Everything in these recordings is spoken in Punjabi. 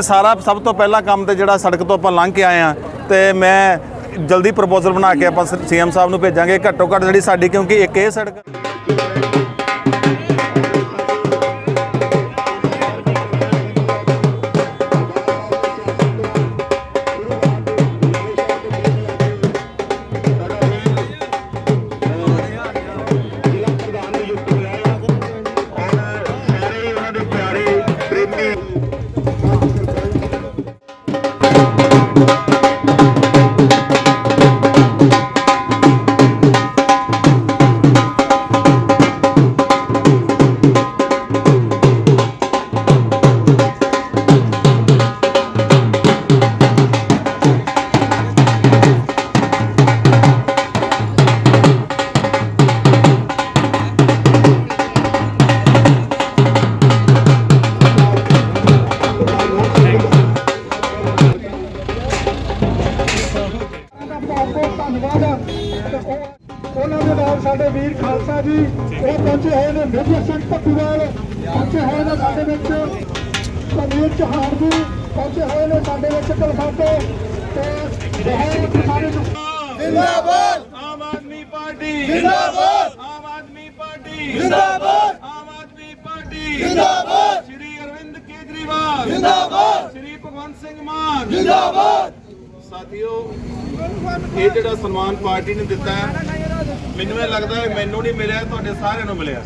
ਸਾਰਾ ਸਭ ਤੋਂ ਪਹਿਲਾ ਕੰਮ ਤੇ ਜਿਹੜਾ ਸੜਕ ਤੋਂ ਆਪਾਂ ਲੰਘ ਕੇ ਆਏ ਆ ਤੇ ਮੈਂ ਜਲਦੀ ਪ੍ਰਪੋਜ਼ਲ ਬਣਾ ਕੇ ਆਪਾਂ ਸੀਐਮ ਸਾਹਿਬ ਨੂੰ ਭੇਜਾਂਗੇ। ਘੱਟੋ ਘੱਟ ਜਿਹੜੀ ਸਾਡੀ ਕਿਉਂਕਿ ਇੱਕ ਇਹ ਸੜਕ ਧੰਨਵਾਦ ਉਹਨਾਂ ਦੇ ਨਾਲ ਸਾਡੇ ਵੀਰ ਖਾਲਸਾ ਜੀ ਉਹ ਪਹੁੰਚੇ ਹੋਏ ਨੇ ਮੇਜਰ ਸਿੰਘ ਪੱਤੂਵਾਲ ਪਹੁੰਚੇ ਹੋਏ ਨੇ ਸਾਡੇ ਵਿੱਚ। ਕਬੀਰ ਚੌਹਾਨ ਜੀ ਪਹੁੰਚੇ ਹੋਏ ਨੇ ਸਾਡੇ ਵਿੱਚ ਕਲਫਾਟੇ ਤੇ ਬਹੁਤ ਸਾਰੇ ਲੋਕ ਜਿੰਦਾਬਾਦ! ਆਮ ਆਦਮੀ ਪਾਰਟੀ। ਜਿੰਦਾਬਾਦ! ਆਮ ਆਦਮੀ ਪਾਰਟੀ। ਜਿੰਦਾਬਾਦ! ਆਮ ਆਦਮੀ ਪਾਰਟੀ। ਜਿੰਦਾਬਾਦ! ਸ਼੍ਰੀ ਅਰਵਿੰਦ ਕੇਜਰੀਵਾਲ। ਜਿੰਦਾਬਾਦ! ਸ਼੍ਰੀ ਭਗਵੰਤ ਸਿੰਘ ਮਾਨ। ਜਿੰਦਾਬਾਦ! ਸਾਥੀਓ ਇਹ ਜਿਹੜਾ ਸਨਮਾਨ ਪਾਰਟੀ ਨੇ ਦਿੱਤਾ ਹੈ ਮੈਨੂੰ ਇਹ ਲੱਗਦਾ ਹੈ ਮੈਨੂੰ ਨਹੀਂ ਮਿਲਿਆ ਤੁਹਾਡੇ ਸਾਰਿਆਂ ਨੂੰ ਮਿਲਿਆ।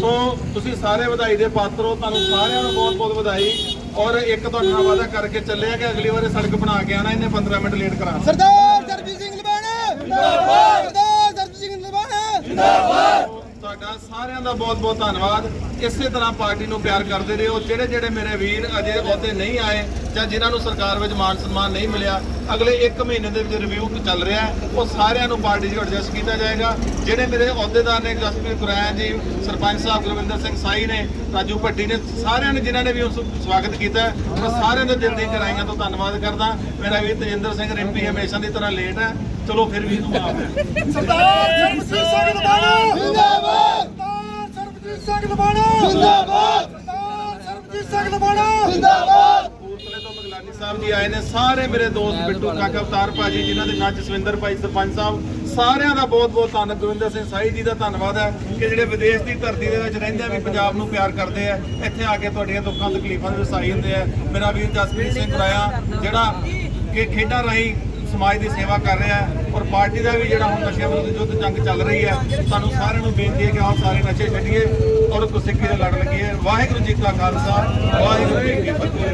ਸੋ ਤੁਸੀਂ ਸਾਰੇ ਵਧਾਈ ਦੇ ਪਾਤਰ ਹੋ ਤੁਹਾਨੂੰ ਸਾਰਿਆਂ ਨੂੰ ਬਹੁਤ ਬਹੁਤ ਵਧਾਈ। ਔਰ ਇੱਕ ਤੁਹਾਡੇ ਨਾਲ ਵਾਅਦਾ ਕਰਕੇ ਚੱਲਿਆ ਕਿ ਅਗਲੀ ਵਾਰ ਸੜਕ ਬਣਾ ਕੇ ਆਣਾ ਇਹਨੇ 15 ਮਿੰਟ ਲੇਟ ਕਰਾਣਾ ਸਰਦਾਰ ਸਰਬਜੀਤ ਸਿੰਘ ਲਬਾਣਾ ਜਿੰਦਾਬਾਦ ਸਰਦਾਰ ਸਰਬਜੀਤ ਸਿੰਘ ਲਬਾਣਾ ਜਿੰਦਾਬਾਦ। ਤੁਹਾਡਾ ਸਾਰਿਆਂ ਦਾ ਬਹੁਤ ਬਹੁਤ ਧੰਨਵਾਦ। ਇਸੇ ਤਰ੍ਹਾਂ ਪਾਰਟੀ ਨੂੰ ਪਿਆਰ ਕਰਦੇ ਰਹੋ। ਜਿਹੜੇ ਜਿਹੜੇ ਮੇਰੇ ਵੀਰ ਅਜੇ ਅਹੁਦੇ ਨਹੀਂ ਆਏ ਜਾਂ ਜਿਨ੍ਹਾਂ ਨੂੰ ਸਰਕਾਰ ਵਿੱਚ ਮਾਨ ਸਨਮਾਨ ਨਹੀਂ ਮਿਲਿਆ ਅਗਲੇ 1 ਮਹੀਨੇ ਦੇ ਵਿੱਚ ਰਿਵਿਊ ਚੱਲ ਰਿਹਾ ਹੈ। ਉਹ ਸਾਰਿਆਂ ਨੂੰ ਪਾਰਟੀ 'ਚ ਐਡਜਸਟ ਕੀਤਾ ਜਾਏਗਾ। ਜਿਹੜੇ ਮੇਰੇ ਅਹੁਦੇਦਾਰ ਨੇ ਜਸਪ੍ਰੀਤ ਗੁਰੈਣ ਜੀ ਸਰਪੰਚ ਸਾਹਿਬ ਗੁਰਵਿੰਦਰ ਸਿੰਘ ਸਾਈ ਨੇ ਰਾਜੂ ਭੱਟੀ ਨੇ ਸਾਰਿਆਂ ਨੇ ਜਿਨ੍ਹਾਂ ਨੇ ਵੀ ਉਸ ਸਵਾਗਤ ਕੀਤਾ ਮੈਂ ਸਾਰਿਆਂ ਦਾ ਦਿਲ ਦੀ ਗਹਿਰਾਈਆਂ ਤੋਂ ਧੰਨਵਾਦ ਕਰਦਾ। ਮੇਰਾ ਵੀਰ ਤੇਜਿੰਦਰ ਸਿੰਘ ਰਿੰਪੀ ਹਮੇਸ਼ਾ ਦੀ ਤਰ੍ਹਾਂ ਲੇਟ ਹੈ। ਚਲੋ ਫਿਰ ਵੀ ਮਾਫ ਹੈ ਸਰਦਾਰ ਸਰਬਜੀਤ ਸਿੰਘ ਲਬਾਣਾ ਜਿੰਦਾਬਾਦ! ਸਰਦਾਰ ਸਰਬਜੀਤ ਸਿੰਘ ਲਬਾਣਾ। ਜਿੰਦਾਬਾਦ। ਸਰਦਾਰ ਸਰਬਜੀਤ ਸਿੰਘ ਲਬਾਣਾ। ਜਿੰਦਾਬਾਦ। ਕਪੂਰਥਲੇ ਤੋਂ ਮਗਲਾਨੀ ਸਾਹਿਬ ਜੀ ਆਏ ਨੇ ਸਾਰੇ ਮੇਰੇ ਦੋਸਤ ਬਿੱਟੂ ਕਾਕਾ ਅਵਤਾਰ ਭਾਜੀ ਜਿਨ੍ਹਾਂ ਦੇ ਨਾਂ ਜਸਵਿੰਦਰ ਭਾਈ ਸਰਪੰਚ ਸਾਹਿਬ ਸਾਰਿਆਂ ਦਾ ਬਹੁਤ ਬਹੁਤ ਧੰਨ ਗੁਰਵਿੰਦਰ ਸਿੰਘ ਸਾਈ ਜੀ ਦਾ ਧੰਨਵਾਦ ਹੈ ਕਿ ਜਿਹੜੇ ਵਿਦੇਸ਼ ਦੀ ਧਰਤੀ ਦੇ ਵਿੱਚ ਰਹਿੰਦੇ ਆ ਵੀ ਪੰਜਾਬ ਨੂੰ ਪਿਆਰ ਕਰਦੇ ਆ ਇੱਥੇ ਆ ਕੇ ਤੁਹਾਡੀਆਂ ਦੁੱਖਾਂ ਤਕਲੀਫਾਂ ਦੇ ਵਸਾਈ ਹੁੰਦੇ ਆ। ਮੇਰਾ ਵੀਰ ਜਸਪ੍ਰੀਤ ਸਿੰਘ ਰਾਇਆ ਜਿਹੜਾ ਕਿ ਖੇਡਾਂ ਰਾਹੀਂ ਸਮਾਜ ਦੀ ਸੇਵਾ ਕਰ ਰਿਹਾ ਔਰ ਪਾਰਟੀ ਦਾ ਵੀ ਜਿਹੜਾ ਹੁਣ ਨਸ਼ਿਆਂ ਵਿਰੁੱਧ ਯੁੱਧ ਜੰਗ ਚੱਲ ਰਹੀ ਹੈ ਸਾਨੂੰ ਸਾਰਿਆਂ ਨੂੰ ਬੇਨਤੀ ਹੈ ਕਿ ਆਓ ਸਾਰੇ ਨਸ਼ੇ ਛੱਡੀਏ ਔਰ ਗੁਰਸਿੱਖੀ ਦੇ ਲੜ ਲੱਗੀਏ ਵਾਹਿਗੁਰੂ ਜੀ ਕਾ ਖਾਲਸਾ, ਵਾਹਿਗੁਰੂ ਜੀ ਕੀ ਫਤਿਹ।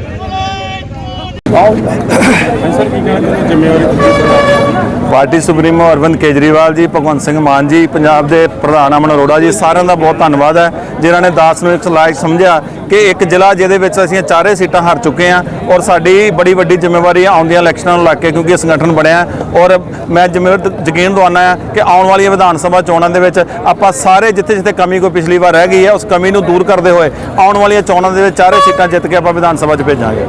ਪਾਰਟੀ ਸੁਪਰੀਮੋ ਅਰਵਿੰਦ ਕੇਜਰੀਵਾਲ ਜੀ, ਭਗਵੰਤ ਸਿੰਘ ਮਾਨ ਜੀ, ਪੰਜਾਬ ਦੇ ਪ੍ਰਧਾਨ ਅਮਨ ਅਰੋੜਾ ਜੀ, ਸਾਰਿਆਂ ਦਾ ਬਹੁਤ ਧੰਨਵਾਦ ਹੈ, ਜਿਨ੍ਹਾਂ ਨੇ ਦਾਸ ਨੂੰ ਇੱਕ ਲਾਇਕ ਸਮਝਿਆ ਕਿ ਇੱਕ ਜ਼ਿਲ੍ਹਾ ਜਿਹਦੇ ਵਿੱਚ ਅਸੀਂ ਚਾਰੇ ਸੀਟਾਂ ਹਾਰ ਚੁੱਕੇ ਹਾਂ ਔਰ ਸਾਡੀ ਬੜੀ ਵੱਡੀ ਜ਼ਿੰਮੇਵਾਰੀ ਹੈ ਆਉਂਦੀਆਂ ਇਲੈਕਸ਼ਨਾਂ ਨੂੰ ਲੱਗ ਕੇ ਕਿਉਂਕਿ ਇਹ ਸੰਗਠਨ ਬਣਿਆ ਔਰ ਮੈਂ ਜ਼ਿੰਮੇਵਾਰ ਯਕੀਨ ਦਵਾਨਾ ਹੈ ਕਿ ਆਉਣ ਵਾਲੀਆਂ ਵਿਧਾਨ ਸਭਾ ਚੋਣਾਂ ਦੇ ਵਿੱਚ ਆਪਾਂ ਸਾਰੇ ਜਿੱਥੇ ਜਿੱਥੇ ਕਮੀ ਕੋਈ ਪਿਛਲੀ ਵਾਰ ਰਹਿ ਗਈ ਹੈ, ਉਸ ਕਮੀ ਨੂੰ ਦੂਰ ਕਰਦੇ ਹੋਏ ਆਉਣ ਵਾਲੀਆਂ ਚੋਣਾਂ ਦੇ ਵਿੱਚ ਚਾਰੇ ਸੀਟਾਂ ਜਿੱਤ ਕੇ ਆਪਾਂ ਵਿਧਾਨ ਸਭਾ 'ਚ ਭੇਜਾਂਗੇ।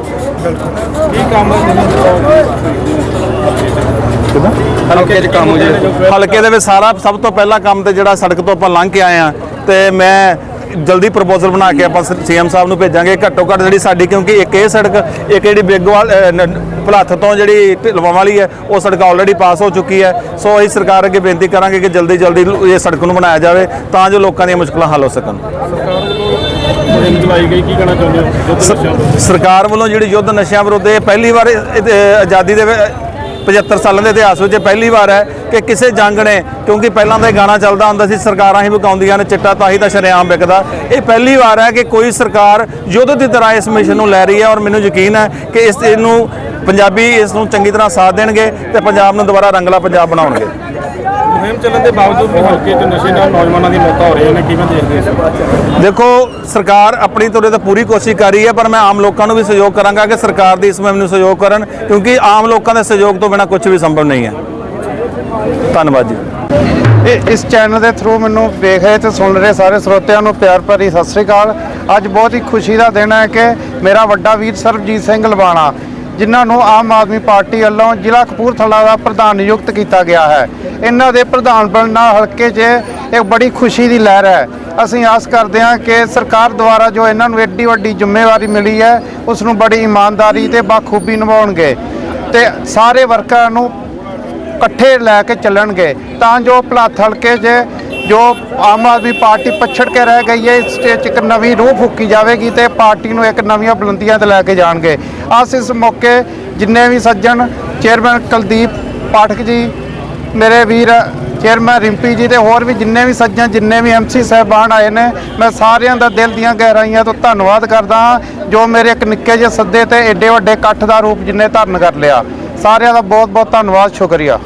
ਹਲਕੇ 'ਚ ਕੰਮ ਜੇ ਹਲਕੇ ਦੇ ਵਿੱਚ ਸਾਰਾ ਸਭ ਤੋਂ ਪਹਿਲਾ ਕੰਮ ਤੇ ਜਿਹੜਾ ਸੜਕ ਤੋਂ ਆਪਾਂ ਲੰਘ ਕੇ ਆਏ ਆ ਤੇ ਮੈਂ ਜਲਦੀ ਪ੍ਰਪੋਜ਼ਲ ਬਣਾ ਕੇ ਆਪਾਂ ਸੀਐਮ ਸਾਹਿਬ ਨੂੰ ਭੇਜਾਂਗੇ। ਘੱਟੋ ਘੱਟ ਜਿਹੜੀ ਸਾਡੀ ਕਿਉਂਕਿ ਇੱਕ ਇਹ ਸੜਕ ਇੱਕ ਜਿਹੜੀ ਬੇਗੋਵਾਲ ਭੁਲੱਥ ਤੋਂ ਜਿਹੜੀ ਢਿਲਵਾਂ ਵਾਲੀ ਹੈ ਉਹ ਸੜਕ ਆਲਰੇਡੀ ਪਾਸ ਹੋ ਚੁੱਕੀ ਹੈ। ਸੋ ਅਸੀਂ ਸਰਕਾਰ ਅੱਗੇ ਬੇਨਤੀ ਕਰਾਂਗੇ ਕਿ ਜਲਦੀ ਜਲਦੀ ਇਹ ਸੜਕ ਨੂੰ ਬਣਾਇਆ ਜਾਵੇ ਤਾਂ ਜੋ ਲੋਕਾਂ ਦੀਆਂ ਮੁਸ਼ਕਲਾਂ ਹੱਲ ਹੋ ਸਕਣ। ਸਰਕਾਰ ਵੱਲੋਂ ਜਿਹੜੀ ਯੁੱਧ ਨਸ਼ਿਆਂ ਵਿਰੁੱਧ ਇਹ ਪਹਿਲੀ ਵਾਰ ਆਜ਼ਾਦੀ ਦੇ 75 ਸਾਲਾਂ ਦੇ ਇਤਿਹਾਸ ਵਿੱਚ ਇਹ ਪਹਿਲੀ ਵਾਰ ਹੈ ਕਿ ਕਿਸੇ ਜੰਗ ਨੇ, ਕਿਉਂਕਿ ਪਹਿਲਾਂ ਤਾਂ ਇਹ ਗਾਣਾ ਚੱਲਦਾ ਹੁੰਦਾ ਸੀ, ਸਰਕਾਰਾਂ ਹੀ ਵਿਕਾਉਂਦੀਆਂ ਨੇ ਚਿੱਟਾ, ਤਾਂ ਹੀ ਤਾਂ ਸ਼ਰੇਆਮ ਵਿਕਦਾ। ਇਹ ਪਹਿਲੀ ਵਾਰ ਹੈ ਕਿ ਕੋਈ ਸਰਕਾਰ ਯੁੱਧ ਦੀ ਤਰ੍ਹਾਂ ਇਸ ਮਿਸ਼ਨ ਨੂੰ ਲੈ ਰਹੀ ਹੈ ਔਰ ਮੈਨੂੰ ਯਕੀਨ ਹੈ ਕਿ ਇਸ ਇਹਨੂੰ ਪੰਜਾਬੀ ਇਸ ਨੂੰ ਚੰਗੀ ਤਰ੍ਹਾਂ ਸਾਥ ਦੇਣਗੇ ਤੇ ਪੰਜਾਬ ਨੂੰ ਦੁਬਾਰਾ ਰੰਗਲਾ ਪੰਜਾਬ ਬਣਾਉਣਗੇ। ਮੁਹਿੰਮ ਚੱਲਣ ਦੇ ਬਾਵਜੂਦ ਵੀ ਹਲਕੇ 'ਚ ਨਸ਼ੇ ਨਾਲ ਨੌਜਵਾਨਾਂ ਦੀ ਮੌਤਾਂ ਹੋ ਰਹੀਆਂ ਨੇ ਕਿਵੇਂ ਦੇਖਦੇ ਹੋ ਦੇਖੋ ਸਰਕਾਰ ਆਪਣੀ ਤੌਰ ਤੇ ਪੂਰੀ ਕੋਸ਼ਿਸ਼ ਕਰ ਰਹੀ ਹੈ ਪਰ ਮੈਂ ਆਮ ਲੋਕਾਂ ਨੂੰ ਵੀ ਸਹਿਯੋਗ ਕਰਾਂਗਾ ਕਿ ਸਰਕਾਰ ਦੀ ਇਸ ਮੁਹਿੰਮ ਨੂੰ ਸਹਿਯੋਗ ਕਰਨ ਕਿਉਂਕਿ ਆਮ ਲੋਕਾਂ ਦੇ ਸਹਿਯੋਗ ਤੋਂ ਬਿਨਾਂ ਕੁਝ ਵੀ ਸੰਭਵ ਨਹੀਂ ਹੈ। ਧੰਨਵਾਦ ਜੀ। ਇਹ ਇਸ ਚੈਨਲ ਦੇ ਥਰੂ ਮੈਨੂੰ ਦੇਖ ਰਹੇ ਤੇ ਸੁਣ ਰਹੇ ਸਾਰੇ ਸਰੋਤਿਆਂ ਨੂੰ ਪਿਆਰ ਭਰੀ ਸਤਿ ਸ੍ਰੀ ਅਕਾਲ। ਅੱਜ ਬਹੁਤ ਹੀ ਖੁਸ਼ੀ ਦਾ ਦਿਨ ਹੈ ਕਿ ਮੇਰਾ ਵੱਡਾ ਵੀਰ ਸਰਬਜੀਤ ਸਿੰਘ ਲਵਾਣਾ ਜਿਨ੍ਹਾਂ ਨੂੰ ਆਮ ਆਦਮੀ ਪਾਰਟੀ ਵੱਲੋਂ ਜ਼ਿਲ੍ਹਾ ਕਪੂਰਥਲਾ ਦਾ ਪ੍ਰਧਾਨ ਨਿਯੁਕਤ ਕੀਤਾ ਗਿਆ ਹੈ। ਇਹਨਾਂ ਦੇ ਪ੍ਰਧਾਨ ਬਣਨਾ ਹਲਕੇ 'ਚ ਇੱਕ ਬੜੀ ਖੁਸ਼ੀ ਦੀ ਲਹਿਰ ਹੈ। ਅਸੀਂ ਆਸ ਕਰਦੇ ਹਾਂ ਕਿ ਸਰਕਾਰ ਦੁਆਰਾ ਜੋ ਇਹਨਾਂ ਨੂੰ ਐਡੀ ਵੱਡੀ ਜ਼ਿੰਮੇਵਾਰੀ ਮਿਲੀ ਹੈ ਉਸ ਨੂੰ ਬੜੀ ਇਮਾਨਦਾਰੀ ਤੇ ਬਾਖੂਬੀ ਨਿਭਾਉਣਗੇ ਤੇ ਸਾਰੇ ਵਰਕਰਾਂ ਨੂੰ ਇਕੱਠੇ ਲੈ ਕੇ ਚੱਲਣਗੇ, ਤਾਂ ਜੋ ਭਲਾਥ ਹਲਕੇ 'ਚ ਜੋ ਆਮ ਆਦਮੀ ਪਾਰਟੀ ਪਛੜ ਕੇ ਰਹਿ ਗਈ ਹੈ, ਇਸ 'ਚ ਇੱਕ ਨਵੀਂ ਰੂਹ ਫੂਕੀ ਜਾਵੇਗੀ ਤੇ ਪਾਰਟੀ ਨੂੰ ਇੱਕ ਨਵੀਆਂ ਬੁਲੰਦੀਆਂ ਤੇ ਲੈ ਕੇ ਜਾਣਗੇ। ਅਸ ਇਸ ਮੌਕੇ ਜਿੰਨੇ ਵੀ ਸੱਜਣ, ਚੇਅਰਮੈਨ ਕੁਲਦੀਪ ਪਾਠਕ ਜੀ, ਮੇਰੇ ਵੀਰ ਚੇਅਰਮੈਨ ਰਿੰਪੀ ਜੀ ਤੇ ਹੋਰ ਵੀ ਜਿੰਨੇ ਵੀ ਸੱਜਣ, ਜਿੰਨੇ ਵੀ ਐਮਸੀ ਸਾਹਿਬਾਨ ਆਏ ਨੇ, ਮੈਂ ਸਾਰਿਆਂ ਦਾ ਦਿਲ ਦੀਆਂ ਗਹਿਰਾਈਆਂ ਤੋਂ ਧੰਨਵਾਦ ਕਰਦਾ ਹਾਂ, ਜੋ ਮੇਰੇ ਇੱਕ ਨਿੱਕੇ ਜਿਹੇ ਸੱਦੇ ਤੇ ਏਡੇ ਵੱਡੇ ਇਕੱਠ ਦਾ ਰੂਪ ਜਿੰਨੇ ਧਾਰਨ ਕਰ ਲਿਆ। ਸਾਰਿਆਂ ਦਾ ਬਹੁਤ ਬਹੁਤ ਧੰਨਵਾਦ ਸ਼ੁਕਰੀਆ।